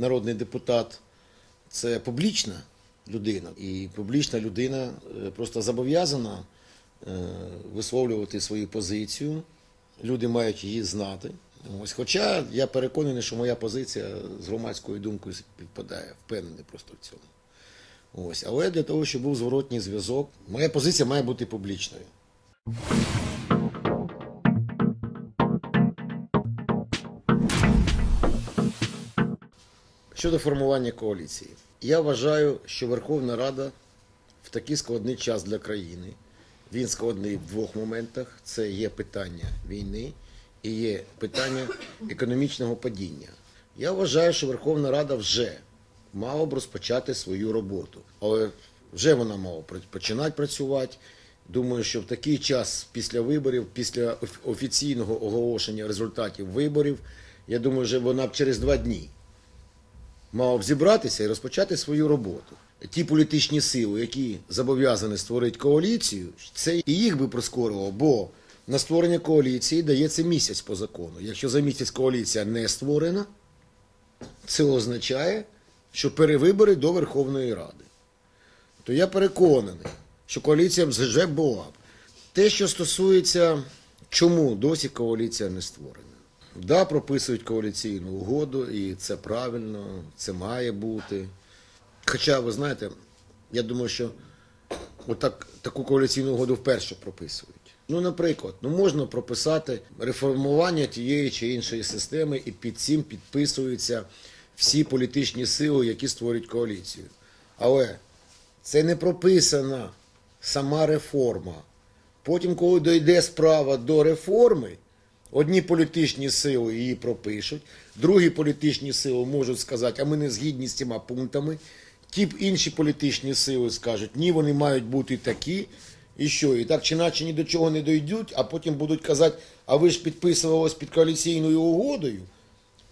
народний депутат це публічна людина. І публічна людина е, просто зобов'язана е, висловлювати свою позицію. Люди мають її знати. Ось, хоча я переконаний, що моя позиція з громадською думкою підпадає, впевнений просто в цьому. Ось, але для того, щоб був зворотній зв'язок, моя позиція має бути публічною. Щодо формування коаліції, я вважаю, що Верховна Рада в такий складний час для країни. Він складний в двох моментах: це є питання війни і є питання економічного падіння. Я вважаю, що Верховна Рада вже мала б розпочати свою роботу, але вже вона мала починати працювати. Думаю, що в такий час після виборів, після офіційного оголошення результатів виборів, я думаю, що вона б через два дні мав зібратися і розпочати свою роботу. Ті політичні сили, які зобов'язані створити коаліцію, це і їх би прискорило, бо на створення коаліції дається місяць по закону. Якщо за місяць коаліція не створена, це означає, що перевибори до Верховної Ради. То я переконаний, що коаліція вже була. Те, що стосується, чому досі коаліція не створена. Да, прописують коаліційну угоду, і це правильно, це має бути. Хоча, ви знаєте, я думаю, що отак, таку коаліційну угоду вперше прописують. Ну, наприклад, ну можна прописати реформування тієї чи іншої системи, і під цим підписуються всі політичні сили, які створюють коаліцію. Але це не прописана сама реформа. Потім, коли дійде справа до реформи, одні політичні сили її пропишуть, другі політичні сили можуть сказати, а ми не згідні з цими пунктами. Ті б інші політичні сили скажуть, ні, вони мають бути такі. І що? І так чи наче ні до чого не дійдуть, а потім будуть казати, а ви ж підписувалися під коаліційною угодою,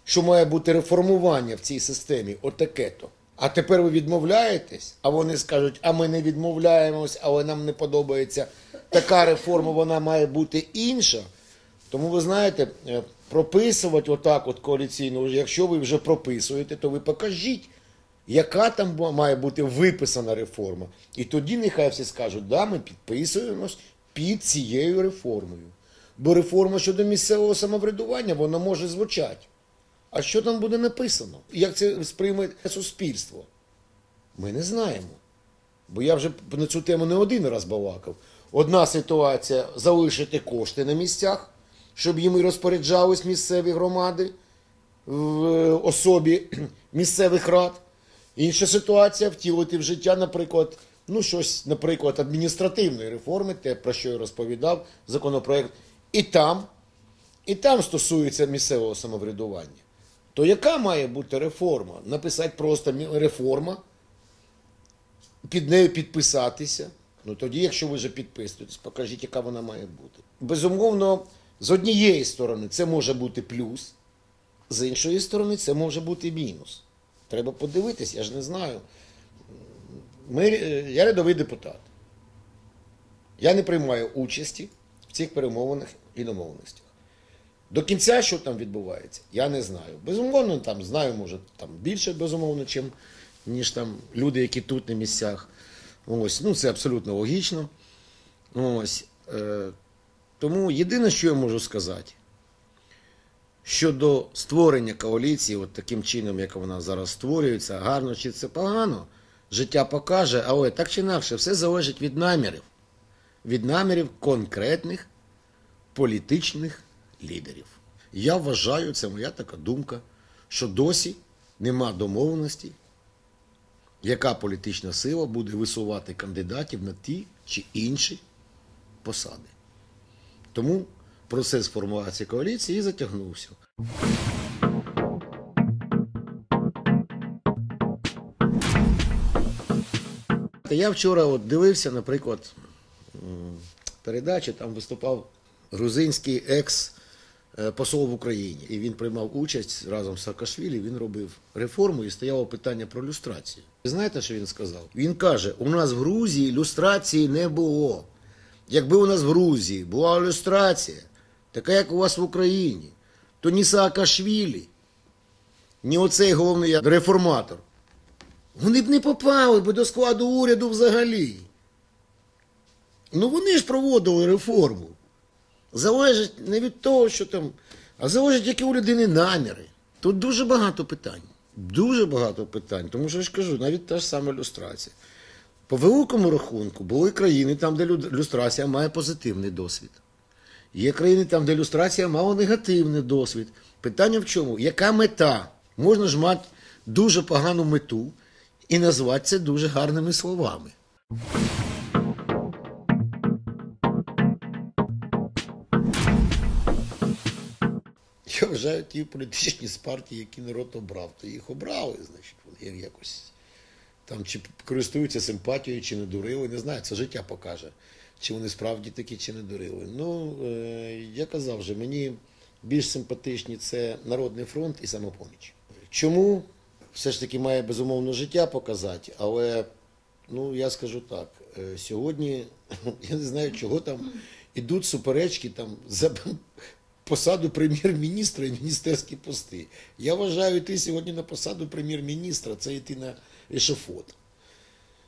що має бути реформування в цій системі, отаке-то. А тепер ви відмовляєтесь, а вони скажуть, а ми не відмовляємось, але нам не подобається така реформа, вона має бути інша. Тому ви знаєте, е, прописувати отак от коаліційну, якщо ви вже прописуєте, то ви покажіть, яка там має бути виписана реформа. І тоді нехай всі скажуть, да, ми підписуємось під цією реформою. Бо реформа щодо місцевого самоврядування, вона може звучати. А що там буде написано? Як це сприйме суспільство? Ми не знаємо. Бо я вже на цю тему не один раз балакав. Одна ситуація залишити кошти на місцях, щоб їм і розпоряджались місцеві громади в особі місцевих рад. Інша ситуація втілити в життя, наприклад, ну щось, наприклад, адміністративної реформи, те, про що я розповідав, законопроект. І там, і там стосується місцевого самоврядування. То яка має бути реформа? Написати просто реформа, під нею підписатися. Ну тоді, якщо ви вже підписуєтесь, покажіть, яка вона має бути. Безумовно, з однієї сторони це може бути плюс, з іншої сторони, це може бути мінус. Треба подивитись, я ж не знаю. Ми, е, я рядовий депутат. Я не приймаю участі в цих перемовинах і домовленостях. До кінця, що там відбувається, я не знаю. Безумовно, там знаю, може, там більше, безумовно, чим, ніж там люди, які тут на місцях. Ось, ну, це абсолютно логічно. Ось, е, тому єдине, що я можу сказати, щодо створення коаліції, от таким чином, як вона зараз створюється, гарно чи це погано, життя покаже, але так чи інакше, все залежить від намірів. Від намірів конкретних політичних лідерів. Я вважаю, це моя така думка, що досі нема домовленості, яка політична сила буде висувати кандидатів на ті чи інші посади. Тому процес формації коаліції і затягнувся. Я вчора от дивився, наприклад, передачі, там виступав грузинський екс-посол в Україні. І він приймав участь разом з Саакашвілі, він робив реформу і стояло питання про люстрацію. Ви знаєте, що він сказав? Він каже: у нас в Грузії люстрації не було. Якби у нас в Грузії була люстрація, така як у вас в Україні, то ні Саакашвілі, ні оцей головний реформатор, вони б не попали б до складу уряду взагалі. Ну вони ж проводили реформу. Залежить не від того, що там, а залежить, які у людини наміри. Тут дуже багато питань. Дуже багато питань. Тому що я ж кажу, навіть та ж сама люстрація. По великому рахунку були країни там, де люстрація має позитивний досвід. Є країни там, де люстрація мала негативний досвід. Питання в чому? Яка мета? Можна ж мати дуже погану мету і назвати це дуже гарними словами. Я вважаю ті політичні партії, які народ обрав, то їх обрали, значить, вони якось там чи користуються симпатією, чи не дурили, не знаю, це життя покаже, чи вони справді такі, чи не дурили. Ну, е, я казав вже, мені більш симпатичні це Народний фронт і самопоміч. Чому? Все ж таки має безумовно життя показати, але ну я скажу так, е, сьогодні я не знаю, чого там ідуть суперечки там за посаду прем'єр-міністра і міністерські пости. Я вважаю, йти сьогодні на посаду прем'єр-міністра це йти на ешафот.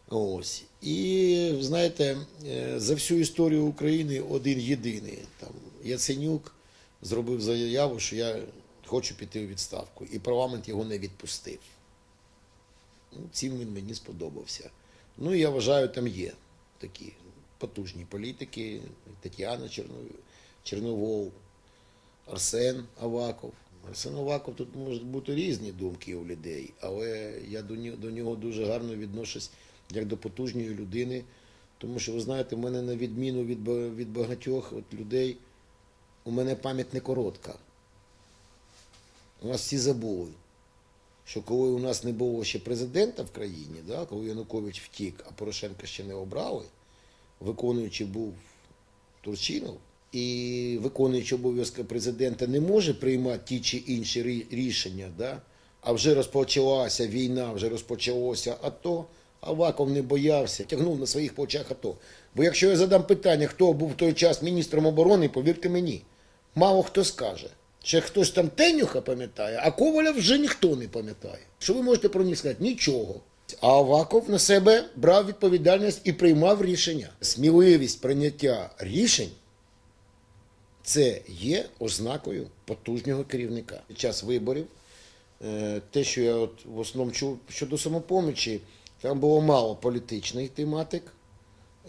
Ось. І знаєте, е, за всю історію України один єдиний там Яценюк зробив заяву, що я хочу піти у відставку, і парламент його не відпустив. Ну, цим він мені сподобався. Ну, я вважаю, там є такі потужні політики, Тетяна Чернов- Черновол, Арсен Аваков. Арсен Аваков тут можуть бути різні думки у людей, але я до нього, дуже гарно відношусь як до потужної людини. Тому що, ви знаєте, в мене на відміну від, від багатьох от людей, у мене пам'ять не коротка. У нас всі забули, що коли у нас не було ще президента в країні, да, коли Янукович втік, а Порошенка ще не обрали, виконуючи був Турчинов, і виконуючий обов'язки президента не може приймати ті чи інші рішення, да? а вже розпочалася війна, вже розпочалося АТО, Аваков не боявся, тягнув на своїх плечах АТО. Бо якщо я задам питання, хто був в той час міністром оборони, повірте мені, мало хто скаже. Ще хтось там Тенюха пам'ятає, а Коваля вже ніхто не пам'ятає. Що ви можете про них сказати? Нічого. А Аваков на себе брав відповідальність і приймав рішення. Сміливість прийняття рішень це є ознакою потужного керівника. Під час виборів, е, те, що я от в основному чув щодо самопомічі, там було мало політичних тематик.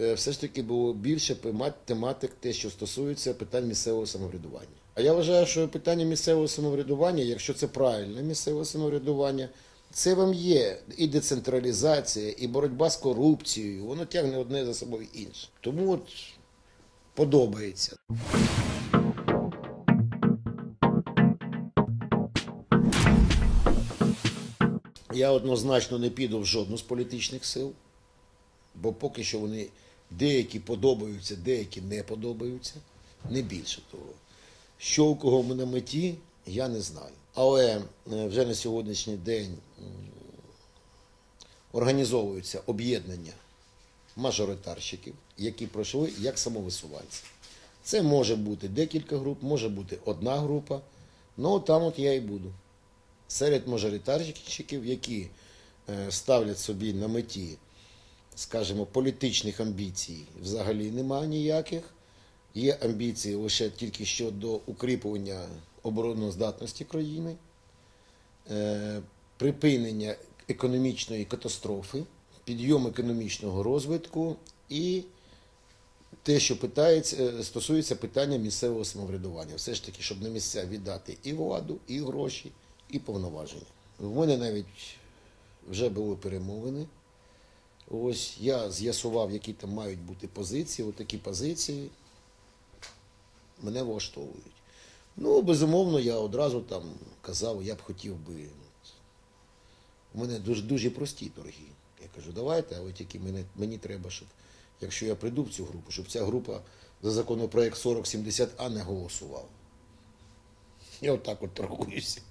Е, Все ж таки було більше тема- тематик, те, що стосується питань місцевого самоврядування. А я вважаю, що питання місцевого самоврядування, якщо це правильне місцеве самоврядування, це вам є і децентралізація, і боротьба з корупцією. Воно тягне одне за собою інше. Тому от подобається. Я однозначно не піду в жодну з політичних сил, бо поки що вони деякі подобаються, деякі не подобаються, не більше того. Що у кого ми на меті, я не знаю. Але е, вже на сьогоднішній день організовуються об'єднання мажоритарщиків, які пройшли як самовисуванці. Це може бути декілька груп, може бути одна група. Ну там от я і буду серед мажоритарщиків, які е, ставлять собі на меті, скажімо, політичних амбіцій взагалі немає ніяких. Є амбіції лише тільки щодо укріплення обороноздатності країни, е, припинення економічної катастрофи, підйом економічного розвитку і те, що питається, е, стосується питання місцевого самоврядування. Все ж таки, щоб на місця віддати і владу, і гроші, і повноваження. У мене навіть вже були перемовини. Ось я з'ясував, які там мають бути позиції. Отакі позиції мене влаштовують. Ну, безумовно, я одразу там казав, я б хотів би. У мене дуже, дуже прості торги. Я кажу, давайте, але тільки мене, мені треба, щоб, якщо я прийду в цю групу, щоб ця група за законопроект 4070А не голосувала. Я отак от торгуюся.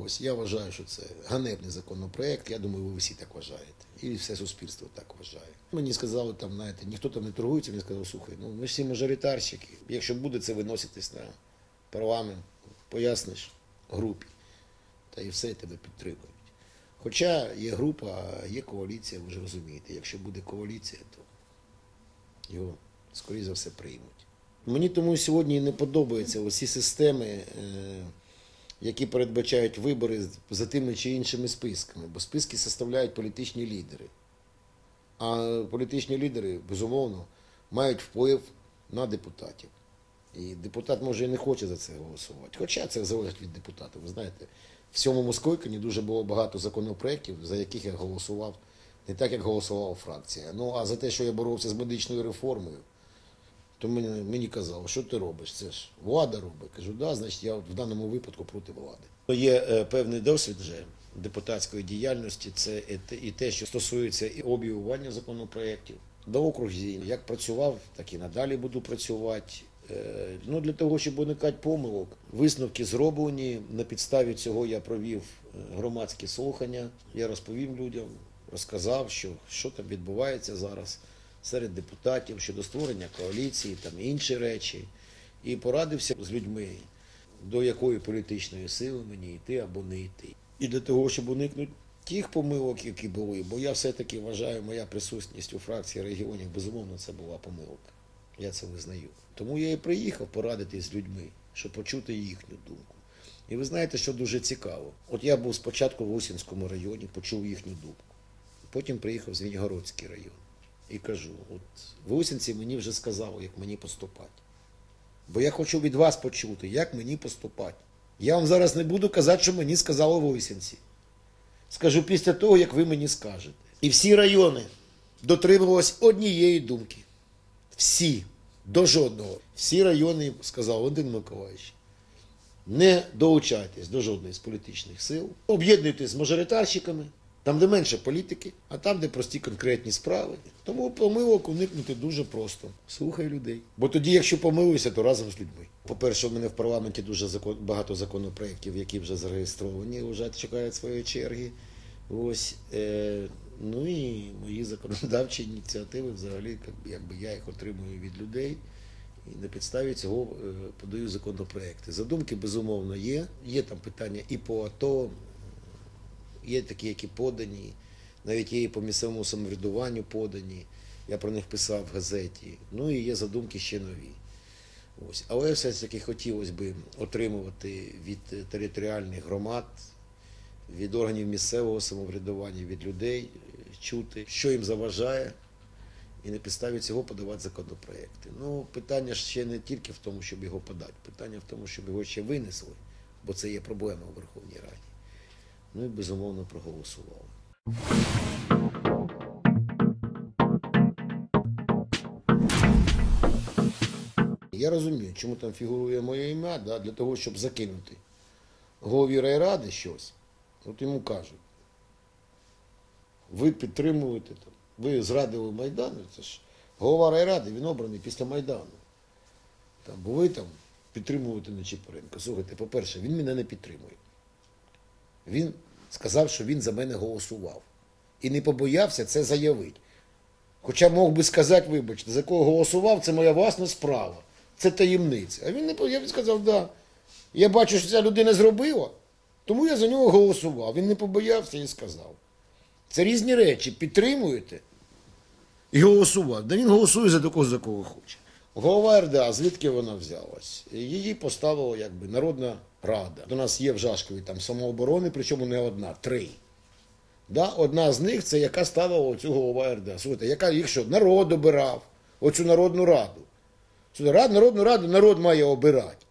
Ось я вважаю, що це ганебний законопроект. Я думаю, ви всі так вважаєте. І все суспільство так вважає. Мені сказали, там, знаєте, ніхто там не торгується, мені сказали, слухай, ну ми всі мажоритарщики. Якщо буде це виноситись на парламент, поясниш групі. Та і все тебе підтримують. Хоча є група, є коаліція, ви ж розумієте. Якщо буде коаліція, то його, скоріше за все, приймуть. Мені тому сьогодні не подобаються усі системи, е, які передбачають вибори за тими чи іншими списками, бо списки составляють політичні лідери. А політичні лідери, безумовно, мають вплив на депутатів. І депутат, може, і не хоче за це голосувати. Хоча це залежить від депутата. Ви знаєте, в сьомому скликанні дуже було багато законопроєктів, за яких я голосував не так, як голосувала фракція. Ну, а за те, що я боровся з медичною реформою, то мені, мені казали, що ти робиш? Це ж влада робить. Кажу, да, значить, я в даному випадку проти влади. Є е, певний досвід вже депутатської діяльності, це і те- що стосується і обігування законопроєктів. До окрузі як працював, так і надалі буду працювати. Е, Ну, для того, щоб уникати помилок, висновки зроблені. На підставі цього я провів е, громадські слухання. Я розповім людям, розказав, що, що там відбувається зараз серед депутатів щодо створення коаліції, там інші речі, і порадився з людьми, до якої політичної сили мені йти або не йти. І для того, щоб уникнути тих помилок, які були, бо я все-таки вважаю, моя присутність у фракції регіонів, безумовно, це була помилка. Я це визнаю. Тому я і приїхав порадитись з людьми, щоб почути їхню думку. І ви знаєте, що дуже цікаво. От я був спочатку в Усінському районі, почув їхню думку. Потім приїхав в Звенігородський район. І кажу: от в Усінці мені вже сказали, як мені поступати. Бо я хочу від вас почути, як мені поступати. Я вам зараз не буду казати, що мені сказали в Усінці. Скажу після того, як ви мені скажете. І всі райони дотримувались однієї думки. Всі, до жодного. Всі райони сказав Валентин Миколаївич. Не долучайтесь до жодної з політичних сил. Об'єднуйтесь з мажоритарщиками, там, де менше політики, а там, де прості конкретні справи. Тому помилок уникнути дуже просто. Слухай людей. Бо тоді, якщо помилився, то разом з людьми. По-перше, у мене в парламенті дуже закон, багато законопроєктів, які вже зареєстровані, вже чекають своєї черги. Ось, е, ну і мої законодавчі ініціативи взагалі, якби я їх отримую від людей. І на підставі цього е, подаю законопроекти. Задумки, безумовно, є. Є там питання і по АТО, є такі, які подані, навіть є і по місцевому самоврядуванню подані. Я про них писав в газеті. Ну і є задумки ще нові. Ось. Але все ж таки хотілося б отримувати від територіальних громад, від органів місцевого самоврядування, від людей, чути, що їм заважає, і на підставі цього подавати законопроекти. Ну, питання ще не тільки в тому, щоб його подати, питання в тому, щоб його ще винесли, бо це є проблема у Верховній Раді. Ну і безумовно проголосували. Я розумію, чому там фігурує моє ім'я, да, для того, щоб закинути голові райради щось. От йому кажуть, ви підтримуєте там, ви зрадили Майдан, це ж голова райради, він обраний після Майдану. Там, бо ви там підтримуєте Нечіпоренка. Слухайте, по-перше, він мене не підтримує. Він сказав, що він за мене голосував. І не побоявся це заявити. Хоча мог би сказати, вибачте, за кого голосував, це моя власна справа. Це таємниця. А він не побоявся, сказав, да. Я бачу, що ця людина зробила, тому я за нього голосував. Він не побоявся і сказав. Це різні речі. Підтримуєте і голосувати. Да він голосує за такого, за кого хоче. Голова РДА, звідки вона взялась? Її поставила якби Народна Рада. У нас є в Жашкові там самооборони, причому не одна, три. Да? Одна з них це яка ставила оцю голова РДА. Слухайте, яка їх що? Народ обирав, оцю Народну Раду. Рад, Народну Раду народ має обирати.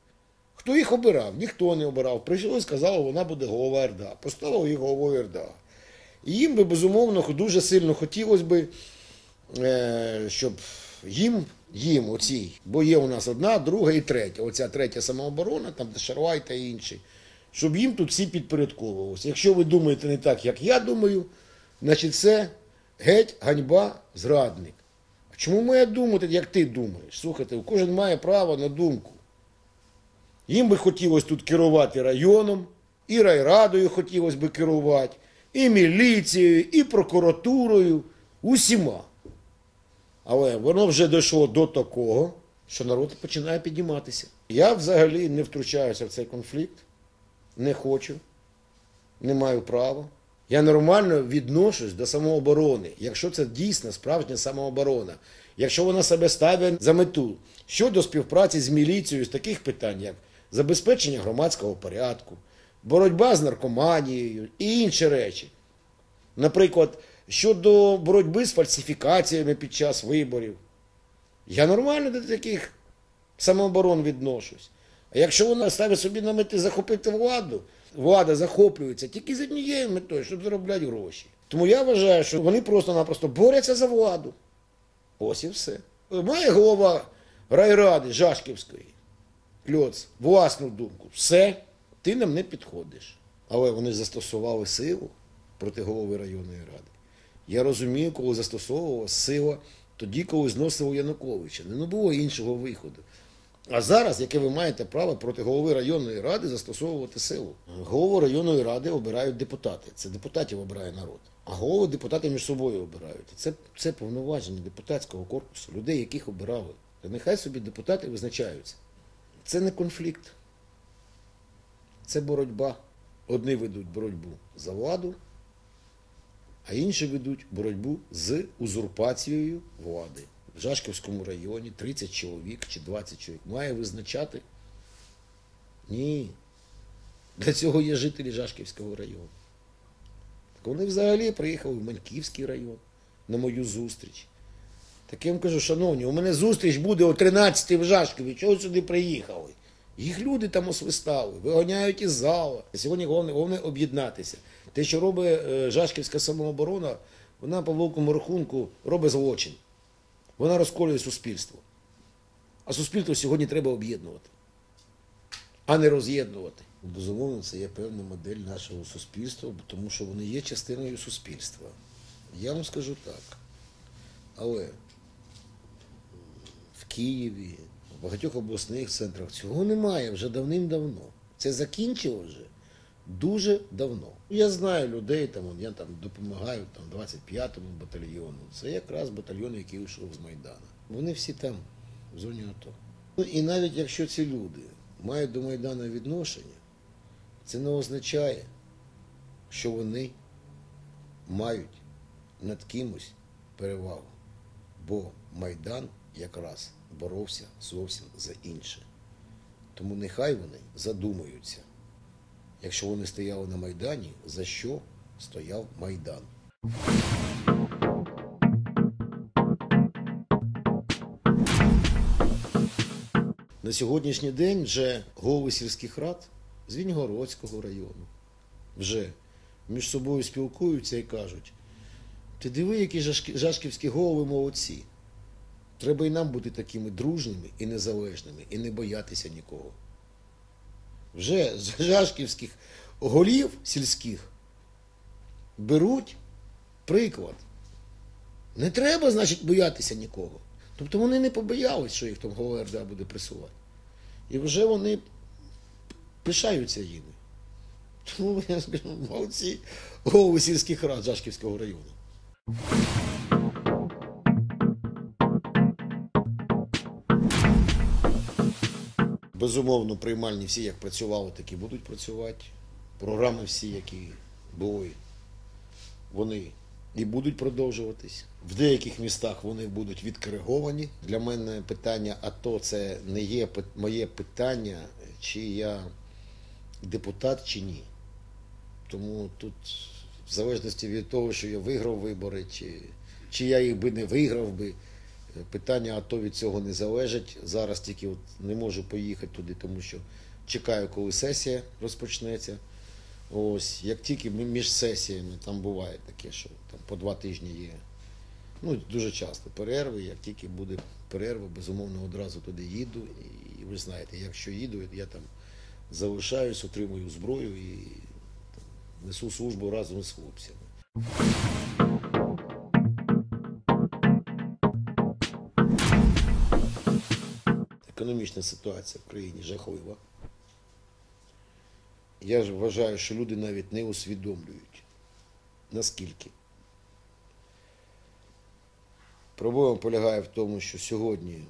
Хто їх обирав? Ніхто не обирав. Прийшли сказали, вона буде голова РДА. Поставили її головою РДА. І їм би, безумовно, дуже сильно хотілося би, е, щоб їм, їм оці, бо є у нас одна, друга і третя. Оця третя самооборона, там де Шарлай та інші, щоб їм тут всі підпорядковувалися. Якщо ви думаєте не так, як я думаю, значить це геть ганьба зрадник. А чому має думати, як ти думаєш? Слухайте, кожен має право на думку. Їм би хотілося тут керувати районом, і райрадою хотілося би керувати, і міліцією, і прокуратурою, усіма. Але воно вже дійшло до такого, що народ починає підніматися. Я взагалі не втручаюся в цей конфлікт, не хочу. не маю права. Я нормально відношусь до самооборони, якщо це дійсно справжня самооборона. Якщо вона себе ставить за мету щодо співпраці з міліцією з таких питань, як забезпечення громадського порядку, боротьба з наркоманією і інші речі. Наприклад, щодо боротьби з фальсифікаціями під час виборів. Я нормально до таких самооборон відношусь. А якщо вона ставить собі на мети захопити владу, влада захоплюється тільки з однією метою, щоб заробляти гроші. Тому я вважаю, що вони просто-напросто борються за владу. Ось і все. Має голова райради Жашківської, Кльоц, власну думку. Все, ти нам не підходиш. Але вони застосували силу проти голови районної ради. Я розумію, коли застосовувала сила тоді, коли зносили Януковича. Не було іншого виходу. А зараз, яке ви маєте право проти голови районної ради застосовувати силу? Голову районної ради обирають депутати. Це депутатів обирає народ. А голови депутати між собою обирають. Це, це повноваження депутатського корпусу, людей, яких обирали. Та нехай собі депутати визначаються. Це не конфлікт. Це боротьба. Одні ведуть боротьбу за владу, а інші ведуть боротьбу з узурпацією влади. В Жашківському районі 30 чоловік чи 20 чоловік має визначати. Ні. Для цього є жителі Жашківського району. Так вони взагалі приїхали в Маньківський район на мою зустріч. Так я їм кажу, шановні, у мене зустріч буде о 13 в Жашкові. Чого сюди приїхали? Їх люди там освистали, виганяють із зала. Сьогодні головне, головне об'єднатися. Те, що робить е, Жашківська самооборона, вона по великому рахунку робить злочин. Вона розколює суспільство. А суспільство сьогодні треба об'єднувати, а не роз'єднувати. Безумовно, це є певна модель нашого суспільства, тому що вони є частиною суспільства. Я вам скажу так. Але в Києві, в багатьох обласних центрах цього немає вже давним-давно. Це закінчило вже дуже давно. Я знаю людей, там, я там допомагаю там, 25-му батальйону. Це якраз батальйон, який вийшов з Майдану. Вони всі там, в зоні АТО. Ну і навіть якщо ці люди мають до Майдану відношення, це не означає, що вони мають над кимось перевагу. Бо Майдан якраз боровся зовсім за інше. Тому нехай вони задумаються, якщо вони стояли на Майдані, за що стояв Майдан. На сьогоднішній день вже голови сільських рад з Віньгородського району вже між собою спілкуються і кажуть, ти диви, які жашківські голови молодці. Треба і нам бути такими дружніми і незалежними, і не боятися нікого. Вже з жашківських голів сільських беруть приклад. Не треба, значить, боятися нікого. Тобто вони не побоялись, що їх там голова РДА буде присувати. І вже вони пишаються їми. Тому я скажу, молодці голови сільських рад Жашківського району. Безумовно, приймальні всі, як працювали, так і будуть працювати. Програми всі, які були, вони і будуть продовжуватись. В деяких містах вони будуть відкориговані. Для мене питання АТО це не є моє питання, чи я депутат, чи ні. Тому тут, в залежності від того, що я виграв вибори, чи, чи я їх би не виграв би, питання АТО від цього не залежить. Зараз тільки от не можу поїхати туди, тому що чекаю, коли сесія розпочнеться. Ось, як тільки між сесіями там буває таке, що там по два тижні є. Ну, дуже часто перерви. Як тільки буде перерва, безумовно, одразу туди їду. І ви знаєте, якщо їду, я там залишаюсь, отримую зброю і там, несу службу разом з хлопцями. Економічна ситуація в країні жахлива. Я ж вважаю, що люди навіть не усвідомлюють, наскільки. Проблема полягає в тому, що сьогодні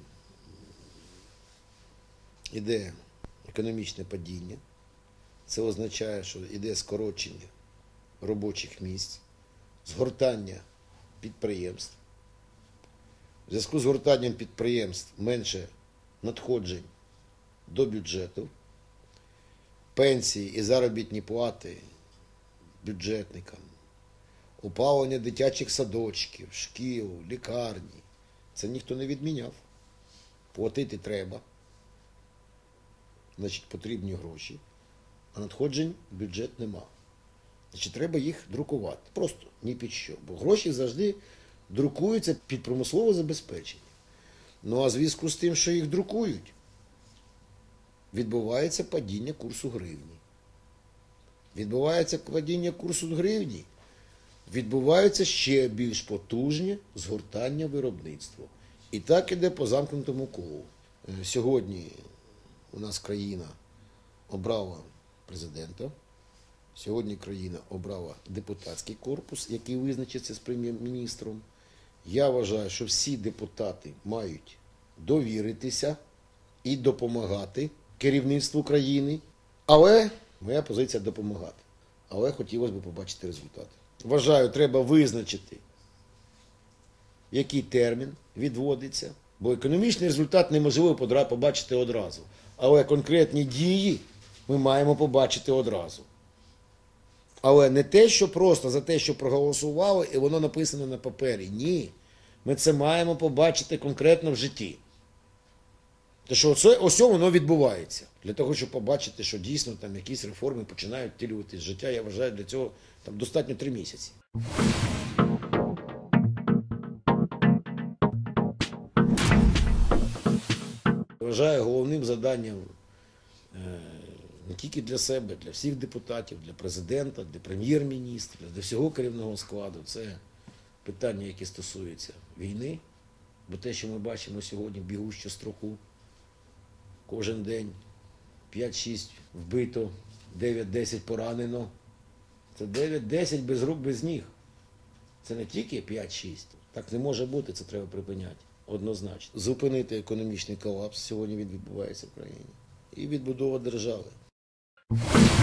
йде економічне падіння. Це означає, що йде скорочення робочих місць, згортання підприємств. В зв'язку з гортанням підприємств менше надходжень до бюджету, пенсії і заробітні плати бюджетникам, опалення дитячих садочків, шкіл, лікарні. Це ніхто не відміняв. Платити треба. Значить, потрібні гроші, а надходжень бюджет нема. Значить, треба їх друкувати. Просто ні під що. Бо гроші завжди друкуються під промислове забезпечення. Ну а зв'язку з тим, що їх друкують, відбувається падіння курсу гривні. Відбувається падіння курсу гривні, відбувається ще більш потужне згортання виробництва. І так іде по замкнутому колу. Е, Сьогодні у нас країна обрала президента. Сьогодні країна обрала депутатський корпус, який визначиться з прем'єр-міністром. Я вважаю, що всі депутати мають довіритися і допомагати керівництву країни. Але моя позиція допомагати. Але хотілося б побачити результати. Вважаю, треба визначити, який термін відводиться, бо економічний результат неможливо побачити одразу. Але конкретні дії ми маємо побачити одразу. Але не те, що просто за те, що проголосували, і воно написано на папері. Ні. Ми це маємо побачити конкретно в житті. Те, що оце, ось воно відбувається. Для того, щоб побачити, що дійсно там якісь реформи починають втілюватись в життя, я вважаю, для цього там достатньо три місяці. Вважаю головним завданням е, не тільки для себе, для всіх депутатів, для президента, для прем'єр-міністра, для всього керівного складу. Це питання, які стосуються війни. Бо те, що ми бачимо сьогодні бігущу строку, кожен день 5-6 вбито, 9-10 поранено. Це 9-10 без рук, без ніг. Це не тільки 5-6. Так не може бути, це треба припиняти. Однозначно. Зупинити економічний колапс сьогодні він відбувається в країні. І відбудова держави. you